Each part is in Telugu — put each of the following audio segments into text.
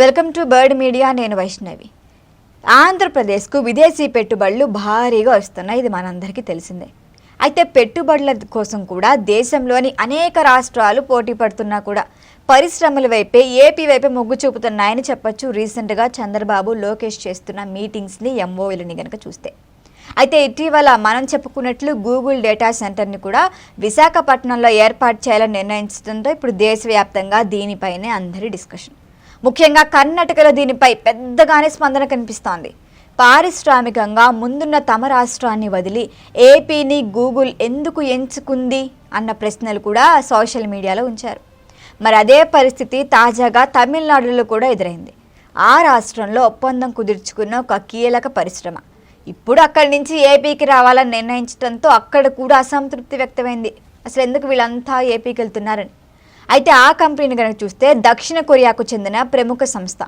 వెల్కమ్ టు బర్డ్ మీడియా నేను వైష్ణవి. ఆంధ్రప్రదేశ్కు విదేశీ పెట్టుబడులు భారీగా వస్తున్నాయి ఇది మనందరికీ తెలిసిందే. అయితే పెట్టుబడుల కోసం కూడా దేశంలోని అనేక రాష్ట్రాలు పోటీ పడుతున్నా కూడా పరిశ్రమల వైపే ఏపీ వైపే మొగ్గు చూపుతున్నాయని చెప్పొచ్చు రీసెంట్గా చంద్రబాబు లోకేష్ చేస్తున్న మీటింగ్స్ని ఎంఓఎల్ని గనక చూస్తే. అయితే ఇటీవల మనం చెప్పుకున్నట్లు గూగుల్ డేటా సెంటర్ని కూడా విశాఖపట్నంలో ఏర్పాటు చేయాలని నిర్ణయించడంతో ఇప్పుడు దేశవ్యాప్తంగా దీనిపైనే అందరి డిస్కషన్. ముఖ్యంగా కర్ణాటకలో దీనిపై పెద్దగానే స్పందన కనిపిస్తోంది. పారిశ్రామికంగా ముందున్న తమ రాష్ట్రాన్ని వదిలి ఏపీని గూగుల్ ఎందుకు ఎంచుకుంది అన్న ప్రశ్నలు కూడా సోషల్ మీడియాలో ఉంచారు. మరి అదే పరిస్థితి తాజాగా తమిళనాడులో కూడా ఎదురైంది. ఆ రాష్ట్రంలో ఒప్పందం కుదుర్చుకున్న ఒక కీలక పరిశ్రమ. ఇప్పుడు అక్కడి నుంచి ఏపీకి రావాలని నిర్ణయించడంతో అక్కడ కూడా అసంతృప్తి వ్యక్తమైంది. అసలు ఎందుకు వీళ్ళంతా ఏపీకి వెళ్తున్నారని. అయితే ఆ కంపెనీని కనుక చూస్తే దక్షిణ కొరియాకు చెందిన ప్రముఖ సంస్థ.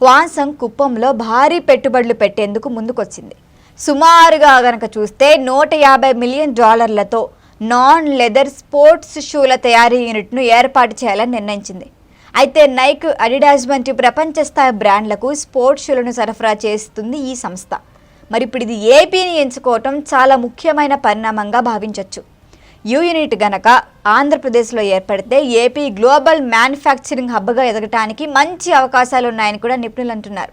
వాన్సంగ్ కుప్పంలో భారీ పెట్టుబడులు పెట్టేందుకు ముందుకొచ్చింది. సుమారుగా గనక చూస్తే నూట యాభై మిలియన్ డాలర్లతో నాన్ లెదర్ స్పోర్ట్స్ షూల తయారీ యూనిట్ను ఏర్పాటు చేయాలని నిర్ణయించింది. అయితే నైక్ అడిడాస్ వంటి ప్రపంచ స్థాయి బ్రాండ్లకు స్పోర్ట్స్ షూలను సరఫరా చేస్తుంది ఈ సంస్థ. మరి ఇప్పుడు ఇది ఏపీని ఎంచుకోవటం చాలా ముఖ్యమైన పరిణామంగా భావించవచ్చు యూనిట్ గనక ఆంధ్రప్రదేశ్లో ఏర్పడితే ఏపీ గ్లోబల్ మ్యానుఫ్యాక్చరింగ్ హబ్గా ఎదగటానికి మంచి అవకాశాలు ఉన్నాయని కూడా నిపుణులు అంటున్నారు.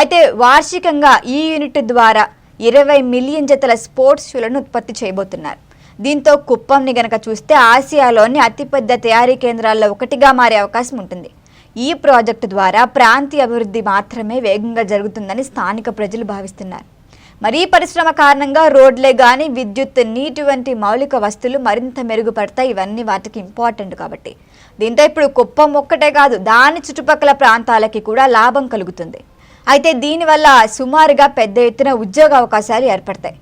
అయితే వార్షికంగా ఈ యూనిట్ ద్వారా ఇరవై మిలియన్ జతల స్పోర్ట్స్ షూలను ఉత్పత్తి చేయబోతున్నారు. దీంతో కుప్పంని గనక చూస్తే ఆసియాలోని అతిపెద్ద తయారీ కేంద్రాల్లో ఒకటిగా మారే అవకాశం ఉంటుంది. ఈ ప్రాజెక్టు ద్వారా ప్రాంతీయ అభివృద్ధి మాత్రమే వేగంగా జరుగుతుందని స్థానిక ప్రజలు భావిస్తున్నారు. మరి ఈ పరిశ్రమ కారణంగా రోడ్లే కానీ విద్యుత్ నీటి వంటి మౌలిక వస్తువులు మరింత మెరుగుపడతాయి. ఇవన్నీ వాటికి ఇంపార్టెంట్ కాబట్టి. దీంతో ఇప్పుడు కుప్పం ఒక్కటే కాదు దాని చుట్టుపక్కల ప్రాంతాలకి కూడా లాభం కలుగుతుంది. అయితే దీనివల్ల సుమారుగా పెద్ద ఎత్తున ఉద్యోగ అవకాశాలు ఏర్పడతాయి.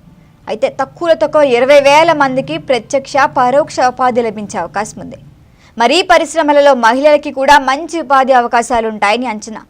అయితే తక్కువలో తక్కువ ఇరవై వేల మందికి ప్రత్యక్ష పరోక్ష ఉపాధి లభించే అవకాశం ఉంది. మరి పరిశ్రమలలో మహిళలకి కూడా మంచి ఉపాధి అవకాశాలు ఉంటాయని అంచనా.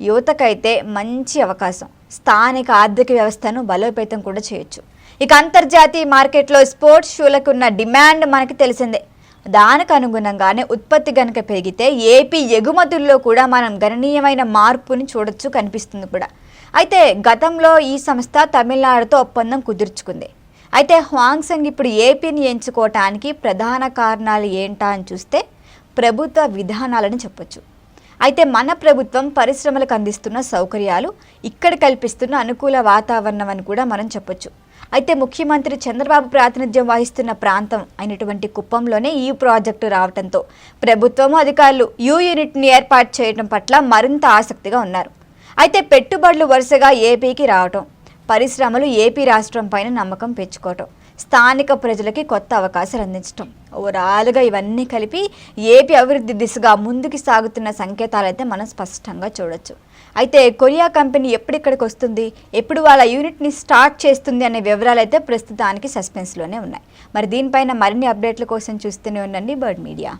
యువతకైతే మంచి అవకాశం. స్థానిక ఆర్థిక వ్యవస్థను బలోపేతం కూడా చేయొచ్చు. ఇక అంతర్జాతీయ మార్కెట్లో స్పోర్ట్స్ షూలకు ఉన్న డిమాండ్ మనకి తెలిసిందే. దానికి అనుగుణంగానే ఉత్పత్తి గనుక పెరిగితే ఏపీ ఎగుమతుల్లో కూడా మనం గణనీయమైన మార్పుని చూడొచ్చు కనిపిస్తుంది కూడా. అయితే గతంలో ఈ సంస్థ తమిళనాడుతో ఒప్పందం కుదుర్చుకుంది. అయితే హ్వాంగ్సంగ్ ఇప్పుడు ఏపీని ఎంచుకోవటానికి ప్రధాన కారణాలు ఏంటా అని చూస్తే ప్రభుత్వ విధానాలని చెప్పొచ్చు. అయితే మన ప్రభుత్వం పరిశ్రమలకు అందిస్తున్న సౌకర్యాలు ఇక్కడ కల్పిస్తున్న అనుకూల వాతావరణం అని కూడా మనం చెప్పొచ్చు. అయితే ముఖ్యమంత్రి చంద్రబాబు ప్రాతినిధ్యం వహిస్తున్న ప్రాంతం అయినటువంటి కుప్పంలోనే ఈ ప్రాజెక్టు రావడంతో ప్రభుత్వం అధికారులు యూ యూనిట్ని ఏర్పాటు చేయడం పట్ల మరింత ఆసక్తిగా ఉన్నారు. అయితే పెట్టుబడులు వరుసగా ఏపీకి రావటం పరిశ్రమలు ఏపీ రాష్ట్రం పైన నమ్మకం పెంచుకోవటం స్థానిక ప్రజలకి కొత్త అవకాశాలు అందించటం. ఓవరాల్గా ఇవన్నీ కలిపి ఏపీ అభివృద్ధి దిశగా ముందుకు సాగుతున్న సంకేతాలు అయితే మనం స్పష్టంగా చూడొచ్చు. అయితే కొరియా కంపెనీ ఎప్పుడిక్కడికి వస్తుంది? ఎప్పుడు వాళ్ళ యూనిట్ని స్టార్ట్ చేస్తుంది అనే వివరాలు అయితే ప్రస్తుతానికి సస్పెన్స్లోనే ఉన్నాయి. మరి దీనిపైన మరిన్ని అప్డేట్ల కోసం చూస్తూనే ఉండండి బర్డ్ మీడియా.